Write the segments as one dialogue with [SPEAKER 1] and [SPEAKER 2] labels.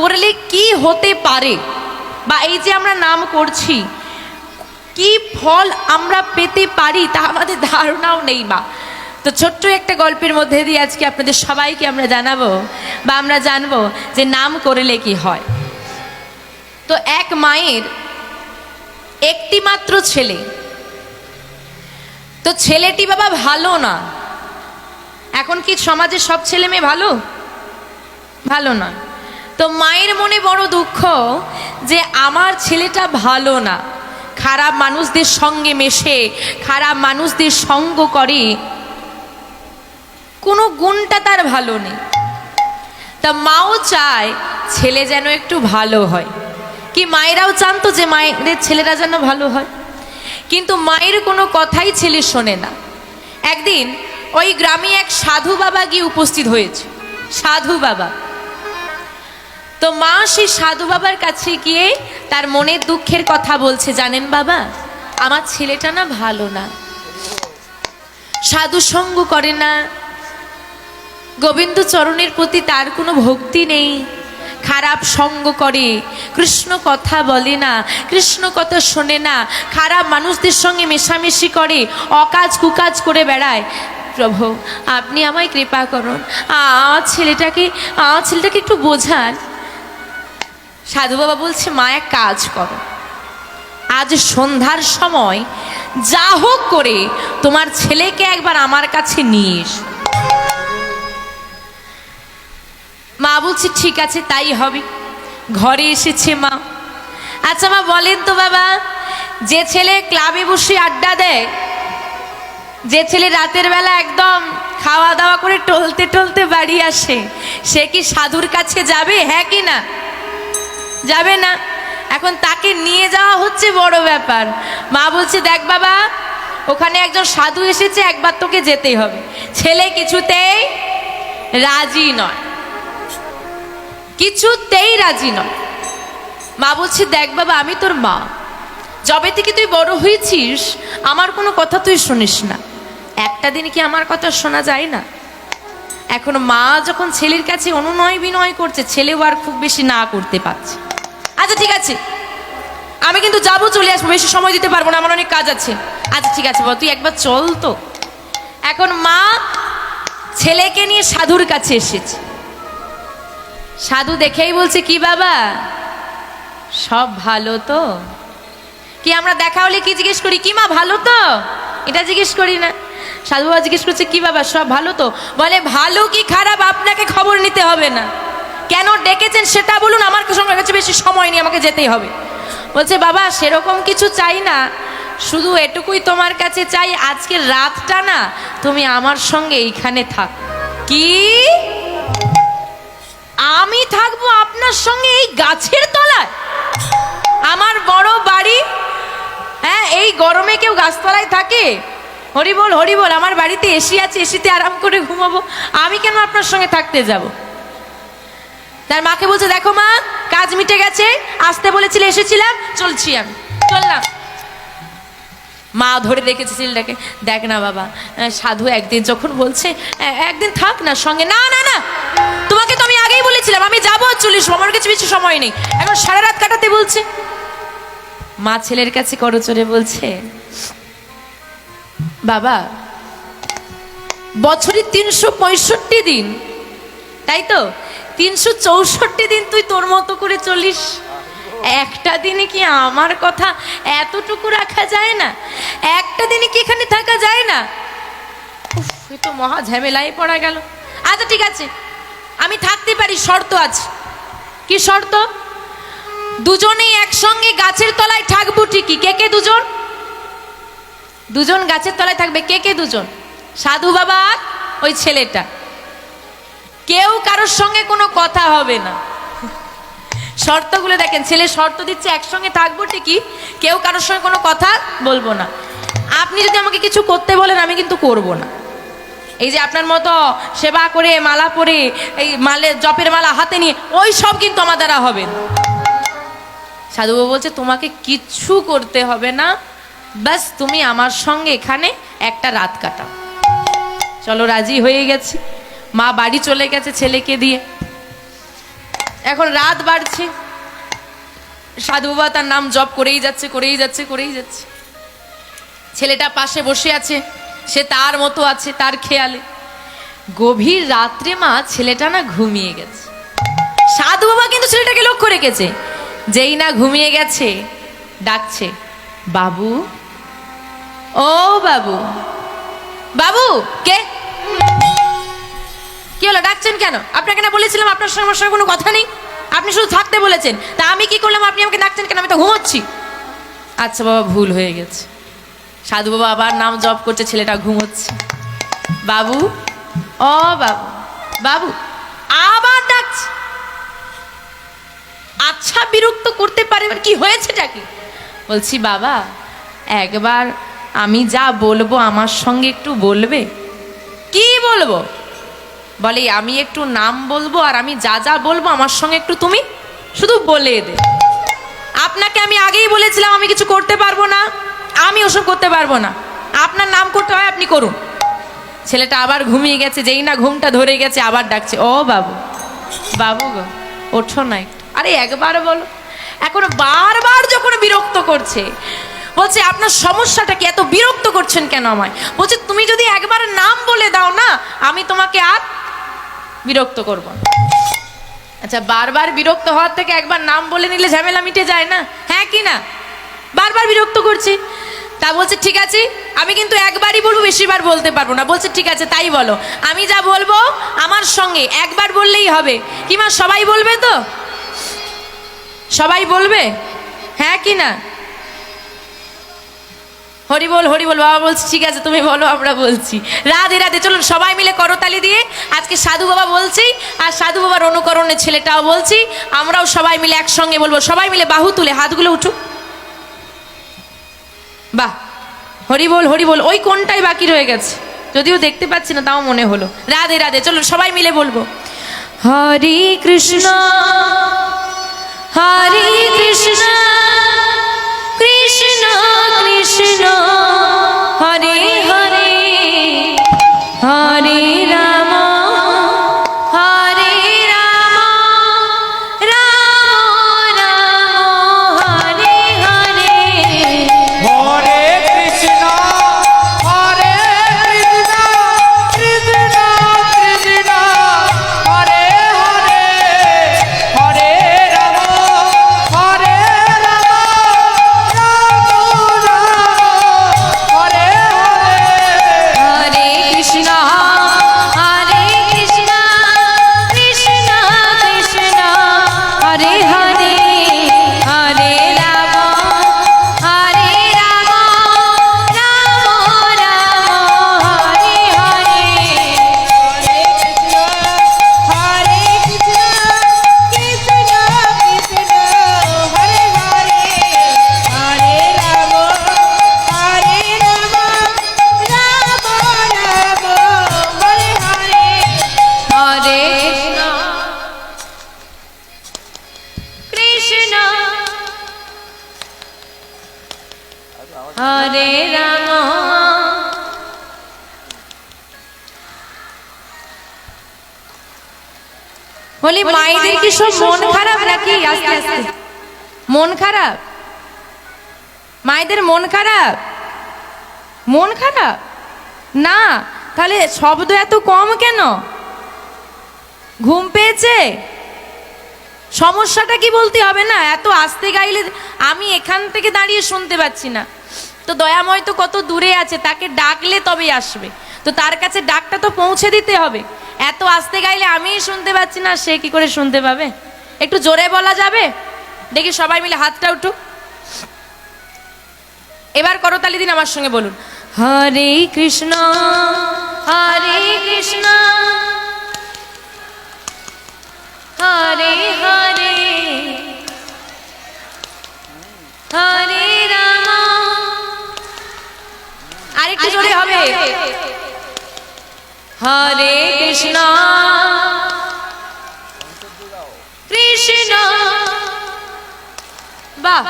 [SPEAKER 1] করলে কি হতে পারে? বা এই যে আমরা নাম করছি, কি ফল আমরা পেতে পারি তা আমাদের ধারণাও নেই মা। তো ছোট্ট একটা গল্পের মধ্যে দিয়ে আজকে আপনাদের সবাইকে আমরা জানাব বা আমরা জানব যে নাম করলে কি হয়। তো এক মায়ের একটি মাত্র ছেলে। তো ছেলেটি বাবা ভালো না। এখন কি সমাজের সব ছেলে মেয়ে ভালো? ভালো না তো মায়ের মনে বড় দুঃখ যে আমার ছেলেটা ভালো না। খারাপ মানুষদের সঙ্গে মেশে, খারাপ মানুষদের সঙ্গ করে। কোনো গুণটা তার ভালো নেই। তা মাও চায় ছেলে যেন একটু ভালো হয়। কি মায়েরাও চান তো যে মায়েদের ছেলেরা যেন ভালো হয়? কিন্তু মায়ের কোনো কথাই ছেলে শোনে না। একদিন ওই গ্রামে এক সাধু বাবা গিয়ে উপস্থিত হয়েছে। সাধু বাবা। তো মা সেই সাধু বাবার কাছে গিয়ে তার মনের দুঃখের কথা বলছে, জানেন বাবা? আমার ছেলেটা না ভালো না। সাধু সঙ্গ করে না। গোবিন্দ চরণের প্রতি তার কোনো ভক্তি নেই। খারাপ সঙ্গ করে। কৃষ্ণ কথা বলে না। কৃষ্ণ কথা শোনে না। খারাপ মানুষদের সঙ্গে মেশামেশি করে। অকাজ কুকাজ করে বেড়ায়। প্রভু, আপনি আমায় কৃপা করুন। আমার ছেলেটাকে আমার ছেলেটাকে একটু বোঝান। সাধু বাবা বলছে, মা, এক কাজ করো। আজ সন্ধ্যার সময় যা হোক করে তোমার ছেলেকে একবার আমার কাছে নিয়ে এসো। মা বলছে, ঠিক আছে, তাই হবে। ঘরে এসেছে মা। আচ্ছা মা, বলেন তো বাবা, যে ছেলে ক্লাবে বসে আড্ডা দেয়, যে ছেলে রাতের বেলা একদম খাওয়া দাওয়া করে টলতে টলতে বাড়ি আসে, সে কি সাধুর কাছে যাবে? হ্যাঁ কি না? যাবে না। এখন তাকে নিয়ে যাওয়া হচ্ছে বড় ব্যাপার। মা বলছে, দেখ বাবা, ওখানে একজন সাধু এসেছে, একবার তোকে যেতেই হবে। ছেলে কিছুতেই রাজি নয়। কিছুতেই রাজি নয়। মা বলছে, দেখ বাবা, আমি তোর মা। যবে থেকে তুই বড় হয়েছিস, আমার কোনো কথা তুই শুনিস না। একটা দিন কি আমার কথা শোনা যায় না? এখন মা যখন ছেলের কাছে অনুনয় বিনয় করছে, ছেলেও আর খুব বেশি না করতে পারছে। আচ্ছা ঠিক আছে। আমি কিন্তু যাব, চলে আসব। বেশি সময় দিতে পারব না, আমার অনেক কাজ আছে। আচ্ছা ঠিক আছে বাবা তুই একবার চল তো। এখন মা ছেলেকে নিয়ে সাধুর কাছে এসেছে। সাধু দেখেই বলছে, কি বাবা? সব ভালো তো? কি, আমরা দেখা হলে কি জিজ্ঞেস করি? কি মা, ভালো তো? এটা জিজ্ঞেস করি না। সাধু বাবা জিজ্ঞেস করছে, কি বাবা, সব ভালো তো? বলে, ভালো কি খারাপ আপনাকে খবর নিতে হবে না। কেন ডেকেছেন সেটা বলুন, আমার সঙ্গে কাছে বেশি সময় নেই, আমাকে যেতেই হবে। বলছে, বাবা, সেরকম কিছু চাই না, শুধু এটুকুই তোমার কাছে চাই আজকের রাতটা না, তুমি আমার সঙ্গে এইখানে থাক। কি? আমি থাকব আপনার সঙ্গে এই গাছের তলায়? আমার বড় বাড়ি? হ্যাঁ এই গরমে কেউ গাছতলায় থাকে? হরিবল হরিবল, আমার বাড়িতে এসি আছে, এসিতে আরাম করে ঘুমাবো। আমি কেন আপনার সঙ্গে থাকতে যাব? তার মাকে বলছে, দেখো মা, কাজ মিটে গেছে। আসতে বলেছিলে, এসেছিলাম। চলছি আমি। চললাম। মা ধরে রেখেছে ছেলেটাকে। দেখ না বাবা সাধু একদিন যখন বলছে একদিন থাক না, সঙ্গে, না না না। তোমাকে তো আমি আগেই বলেছিলাম, আমি যাব চল্লিশ আমার কাছে বেশি সময় নেই। এখন সারা রাত কাটাতে বলছে। মা ছেলের কাছে করচরে বলছে, বাবা, বছরে তিনশো পঁয়ষট্টি দিন, তাই তো? তিনশো চৌষট্টি দিন তুই তোর মতো করে চলিস? একটা দিনে কি আমার কথা এতটুকু রাখা যায় না? একটা দিনে কি এখানে থাকা যায় না? তো মহা ঝামেলায় পড়া গেল। আচ্ছা ঠিক আছে। আমি থাকতে পারি, শর্ত আছে। কি শর্ত? দুজনেই একসঙ্গে গাছের তলায় থাকব ঠিকই। কে কে দুজন? দুজন গাছের তলায় থাকবে। কে কে দুজন? সাধু বাবা ওই ছেলেটা। কেউ কারোর সঙ্গে কোনো কথা হবে না। শর্তগুলো দেখেন, ছেলে শর্ত দিচ্ছে, একসঙ্গে থাকব ঠিকই, কেউ কারোর সঙ্গে কোনো কথা বলব না। আপনি যদি আমাকে কিছু করতে বলেন, আমি কিন্তু করব না। এই যে আপনার মতো সেবা করে, মালা পরে, এই মালে জপের মালা হাতে নিয়ে, ওই সব কিন্তু আমার দ্বারা হবে না। সাধুবাবু বলছে, তোমাকে কিচ্ছু করতে হবে না। ব্যাস, তুমি আমার সঙ্গে এখানে একটা রাত কাটাও। চলো, রাজি হয়ে গেছি। মা বাড়ি চলে গেছে ছেলেকে দিয়ে। এখন রাত বাড়ছে। সাধু বাবা তার নাম জপ করেই যাচ্ছে করেই যাচ্ছে করেই যাচ্ছে। ছেলেটা পাশে বসে আছে, সে তার মতো আছে, তার খেয়ালে। গভীর রাত্রে মা ছেলেটা না ঘুমিয়ে গেছে। সাধু বাবা কিন্তু ছেলেটাকে লক্ষ্য রেখেছে। যেই না ঘুমিয়ে গেছে, ডাকছে, বাবু, ও বাবু বাবু, কে? কি হলো, ডাকছেন কেন? আপনাকে না বলেছিলাম আপনার সঙ্গে আমার কোনো কথা নেই? আপনি শুধু থাকতে বলেছেন। তা আমি কি করলাম? আপনি আমাকে ডাকছেন কেন? আমি তো ঘুমোচ্ছি। আচ্ছা বাবা, ভুল হয়ে গেছে। সাধু বাবা আবার নাম জপ করছে, ছেলেটা ঘুমোচ্ছে। বাবু? ও বাবু। বাবু, আবার ডাকছে। আচ্ছা বিরক্ত করতে পারে, এবার কি হয়েছে কি? বলছি, বাবা, একবার আমি যা বলব, আমার সঙ্গে একটু বলবে? কি বলব? বলে, আমি একটু নাম বলব আর আমি যা যা বলব আমার সঙ্গে একটু তুমি শুধু বলে দে। আপনাকে আমি আগেই বলেছিলাম আমি কিছু করতে পারব না, আমি ওসব করতে পারব না। আপনার নাম করতে হয়, আপনি করুন। ছেলেটা আবার ঘুমিয়ে গেছে, যেই না ঘুমটা ধরে গেছে, আবার ডাকছে, ও বাবু বাবু গো, ওঠো না একটু। আরে একবার বলো। এখন বারবার যখন বিরক্ত করছে, বলছে, আপনার সমস্যাটা কি? এত বিরক্ত করছেন কেন আমায়? বলছে, তুমি যদি একবার নাম বলে দাও না, আমি তোমাকে আর বিরক্ত করব আচ্ছা বারবার বিরক্ত হওয়ার থেকে একবার নাম বলে নিলে ঝামেলা মিটে যায় না? হ্যাঁ কি না? বারবার বিরক্ত করছি। তা বলছে, ঠিক আছে, আমি কিন্তু একবারই বলব, বেশিবার বলতে পারব না। বলছে, ঠিক আছে, তাই বলো। আমি যা বলব, আমার সঙ্গে একবার বললেই হবে। কিমা সবাই বলবে তো? সবাই বলবে? হ্যাঁ কি না? হরি বল হরি বল, বাবা বলছি, ঠিক আছে, তুমি বলো, আমরা বলছি। রাধে রাধে, চলুন, সবাই মিলে করতালি দিয়ে আজকে সাধু বাবা বলছি, আর সাধু বাবার অনুকরণে ছেলেটাও বলছি, আমরাও সবাই মিলে একসঙ্গে বলব। সবাই মিলে বাহু তুলে, হাতগুলো উঠুক। বাহ, হরি বল হরি বল, ওই কোনটাই বাকি রয়ে গেছে? যদিও দেখতে পাচ্ছি না, তাও মনে হলো। রাধে রাধে, চলুন, সবাই মিলে বলব। হরে কৃষ্ণ বলি মায়েদের কি সব মন খারাপ নাকি? আস্তে আস্তে। মন খারাপ? মায়েদের মন খারাপ? মন খারাপ? না তাহলে শব্দ এত কম কেন? ঘুম পেয়েছে? সমস্যাটা কি বলতে হবে না? এত আস্তে গাইলে আমি এখান থেকে দাঁড়িয়ে শুনতে পাচ্ছি না। তো দয়াময় তো কত দূরে আছে তাকে ডাকলে তবেই আসবে। তো তার কাছে ডাকটা তো পৌঁছে দিতে হবে। এত আস্তে গাইলে আমিই শুনতে পাচ্ছি না, সে কি করে শুনতে পাবে? একটু জোরে বলা যাবে? দেখি সবাই মিলে হাতটা উঠুক। এবার করতালি দিন আমার সঙ্গে বলুন। হরে কৃষ্ণ হরে কৃষ্ণ। হরে হরে। হরে রাম। আরেকটু জোরে হবে। হরে কৃষ্ণ। কৃষ্ণ। বাহ।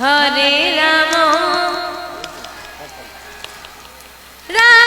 [SPEAKER 1] হরে রাম। রাম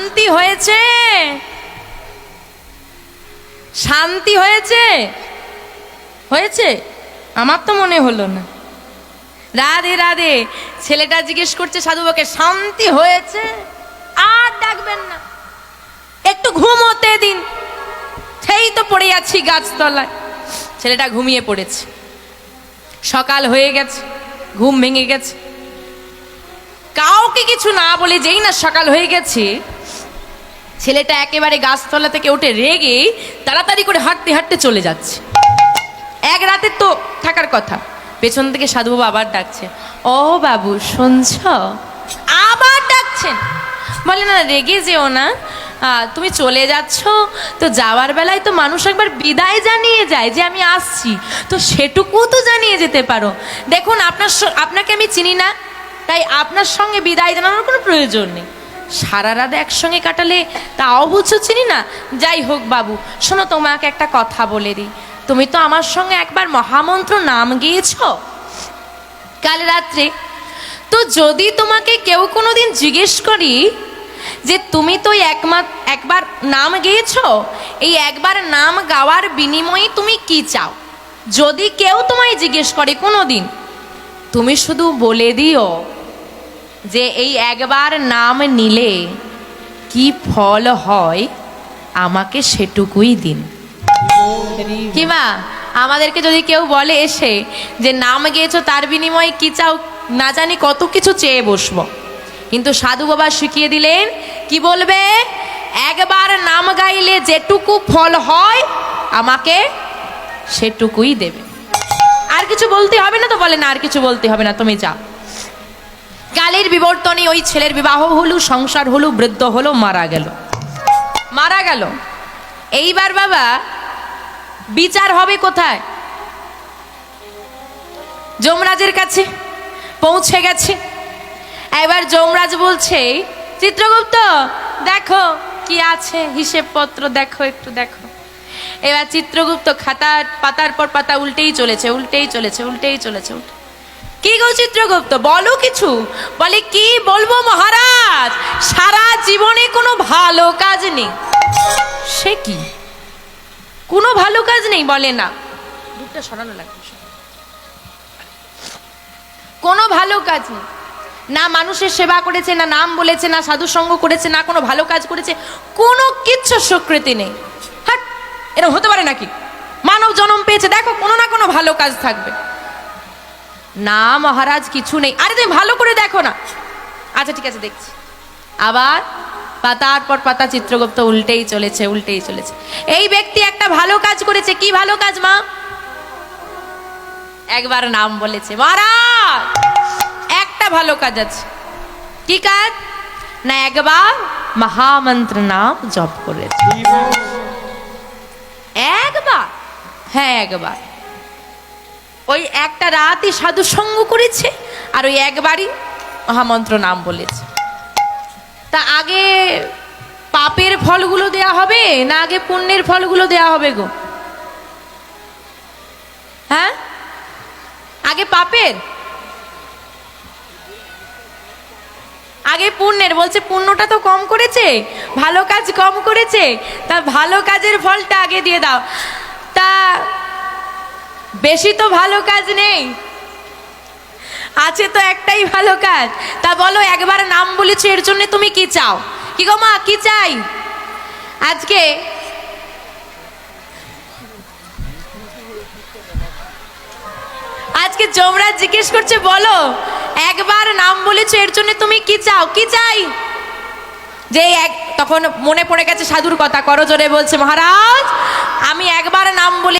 [SPEAKER 1] শান্তি হয়েছে? শান্তি
[SPEAKER 2] হয়েছে?
[SPEAKER 1] হয়েছে? আমার তো মনে হলো না। রাধে রাধে, ছেলেটা জিজ্ঞেস করছে সাধুবাকে শান্তি হয়েছে? আর ডাকবেন না। একটু ঘুমোতে দিন। সেই তো পড়ে আছি গাছতলায়। ছেলেটা ঘুমিয়ে পড়েছে। সকাল হয়ে গেছে, ঘুম ভেঙে গেছে। কাউকে কিছু না বলে যেই না সকাল হয়ে গেছে ছেলেটা একেবারে গাছতলা থেকে উঠে রেগে তাড়াতাড়ি করে হাঁটতে হাঁটতে চলে যাচ্ছে। এক রাতে তো থাকার কথা। পেছন থেকে সাধুবাবু আবার ডাকছে, ও বাবু, শুনছ? আবার ডাকছেন। বলে, না রেগে যেও না। তুমি চলে যাচ্ছ। তো যাওয়ার বেলায় তো মানুষ একবার বিদায় জানিয়ে যায় যে আমি আসছি। তো সেটুকু তো জানিয়ে যেতে পারো। দেখুন, আপনার আপনাকে আমি চিনি না, তাই আপনার সঙ্গে বিদায় জানানোর কোনো প্রয়োজন নেই। সারা রাত একসঙ্গে কাটালে তাও বুঝছ চিনি না? যাই হোক বাবু, শোনো তোমাকে একটা কথা বলে দিই। তুমি তো আমার সঙ্গে একবার মহামন্ত্র নাম গিয়েছ? কাল রাত্রে তো যদি তোমাকে কেউ কোনো দিন জিজ্ঞেস করি যে তুমি তো একমাত একবার নাম গেয়েছ? এই একবার নাম গাওয়ার বিনিময়ে তুমি কি চাও? যদি কেউ তোমায় জিজ্ঞেস করে কোনো দিন তুমি শুধু বলে দিও। যে এই একবার নাম নিলে কি ফল হয়, আমাকে সেটুকুই দিন। কিমা আমাদেরকে যদি কেউ বলে এসে যে নাম গিয়েছো, তার বিনিময়ে কি চাও, না জানি কত কিছু চেয়ে বসবো। কিন্তু সাধু বাবা শিখিয়ে দিলেন, কি বলবে? একবার নাম গাইলে যেটুকু ফল হয়, আমাকে সেটুকুই দেবে। আর কিছু বলতে হবে না তো, বলে না আর কিছু বলতে হবে না, তুমি যাও। কালের বিবর্তনে ওই ছেলের বিবাহ হলো, সংসার হলো, বৃদ্ধ হলো, মারা গেল। মারা গেল। এইবার বাবা, বিচার হবে কোথায়? যমরাজের কাছে পৌঁছে গেছে। এবার যমরাজ বলছে, চিত্রগুপ্ত, দেখো কি আছে, হিসেবপত্র দেখো, একটু দেখো। এবার চিত্রগুপ্ত খাতার পাতার পর পাতা উল্টেই চলেছে উল্টেই চলেছে উল্টেই চলেছে, উল্টে কি গো চিত্রগুপ্ত? বলো কিছু। বলে, কি বলব মহারাজ? সারা জীবনে কোনো ভালো কাজ নেই। সে কি? কোনো ভালো কাজ নেই বলে না। দুধটা সরানো লাগবে কোনো ভালো কাজ নেই। না মানুষের সেবা করেছে, না নাম বলেছে, না সাধু সঙ্গ করেছে, না কোনো ভালো কাজ করেছে, কোনো কিচ্ছু স্বীকৃতি নেই। হাট এরকম হতে পারে নাকি? মানব জন্ম পেয়েছে, দেখো কোনো না কোনো ভালো কাজ থাকবে। না মহারাজ কিছু নেই। আরে তুমি ভালো করে দেখো না। আচ্ছা ঠিক আছে দেখছি। আবার পাতার পর পাতা চিত্রগুপ্ত উল্টেই চলেছে উল্টেই চলেছে। এই ব্যক্তি একটা ভালো কাজ করেছে। কি ভালো কাজ মা? একবার নাম বলেছে। মহারাজ একটা ভালো কাজ আছে। কি কাজ? না একবার মহামন্ত্র নাম জপ করেছে। একবার? হ্যাঁ একবার। ওই একটা রাতই সাধু সঙ্গ করেছে আর ওই একবারই মহামন্ত্র নাম বলেছে। তা আগে পাপের ফলগুলো দেয়া হবে না আগে পুণ্যের ফলগুলো দেয়া হবে গো? হ্যাঁ? আগে পাপের? আগে পুণ্যের, বলছে পুণ্যটা তো কম করেছে, ভালো কাজ কম করেছে, তা ভালো কাজের ফলটা আগে দিয়ে দাও। তা বেশি তো ভালো কাজ নেই। আছে তো একটাই ভালো কাজ। তা বলো, একবার নাম বলেছ, এর জন্য তুমি কি চাও? কি গো মা, কি চাই? আজকে আজকে যমরাজ জিজ্ঞেস করছে, বলো, একবার নাম বলেছ, এর জন্য তুমি কি চাও? কি চাই? যে এক, তখন মনে পড়ে গেছে সাধুর কথা করজোরে বলছে, মহারাজ, আমি একবার নাম বলে